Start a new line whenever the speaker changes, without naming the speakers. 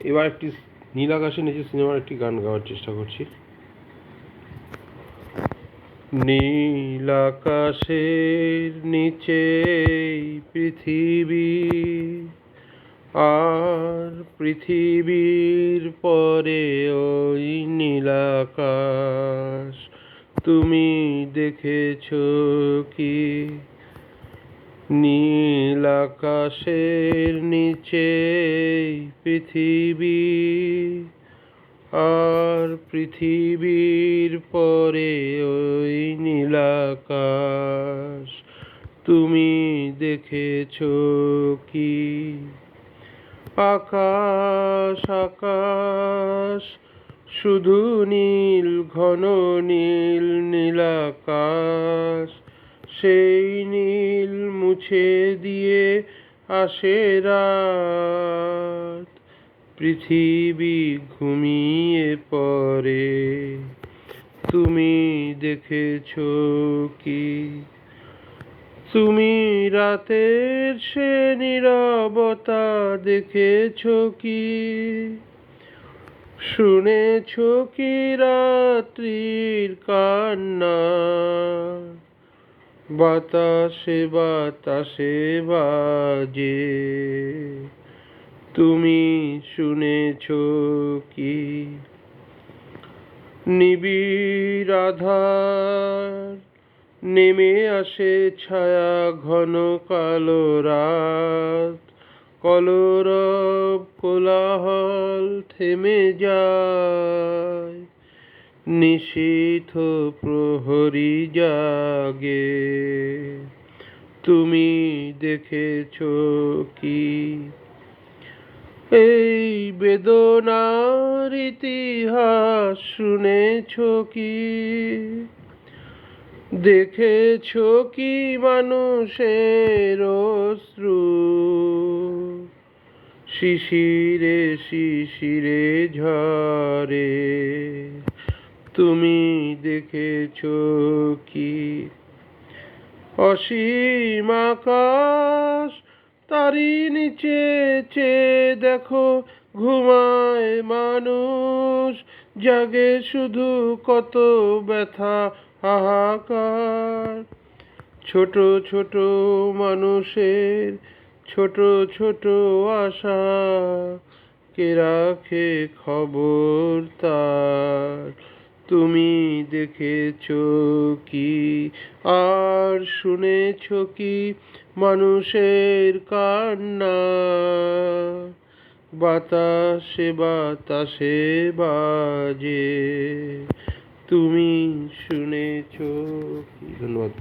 এবার একটি নীল আকাশের নিচে সিনেমার একটি গান গাওয়ার চেষ্টা করছি। নীল আকাশের নিচে পৃথিবী, আর পৃথিবীর পরে ওই নীল আকাশ। তুমি দেখেছ কি? নীল আকাশের নিচে পৃথিবী, আর পৃথিবীর পরে ওই নীল আকাশ তুমি দেখেছ কি? আকাশ আকাশ, শুধু নীল, ঘন নীল নীল আকাশ সেই নীল মুছে দিয়ে আসে রাত। পৃথিবী ঘুমিয়ে পড়ে। তুমি দেখেছ কি? তুমি রাতের সে নীরবতা দেখেছ কি? শুনেছ কি রাত্রির কান্না? বাতাসে বাতাসে বাজে। তুমি শুনেছ কি? নিবিড় আধার, নেমে আসে ছায়া ঘন কালো রাত। কলরব কোলাহল থেমে যায়। নিশীথ প্রহরী জাগে। তুমি দেখেছ কি? এই বেদনার ইতিহাস শুনেছ কি? দেখেছ কি মানুষের অশ্রু? শিশিরে শিশিরে ঝরে। তুমি দেখেছ কি? অসীম আকাশ তারি নিচে চেয়ে দেখো, ঘুমায় মানুষ, জাগে শুধু কত ব্যথা, হাহাকার। ছোট ছোট মানুষের ছোট ছোট আশা, কে রাখে খবর তার? তুমি দেখেছ কি? আর শুনেছ কি? মানুষের কান্না। বাতাসে বাতাসে বাজে। তুমি শুনেছ কি? ধন্যবাদ।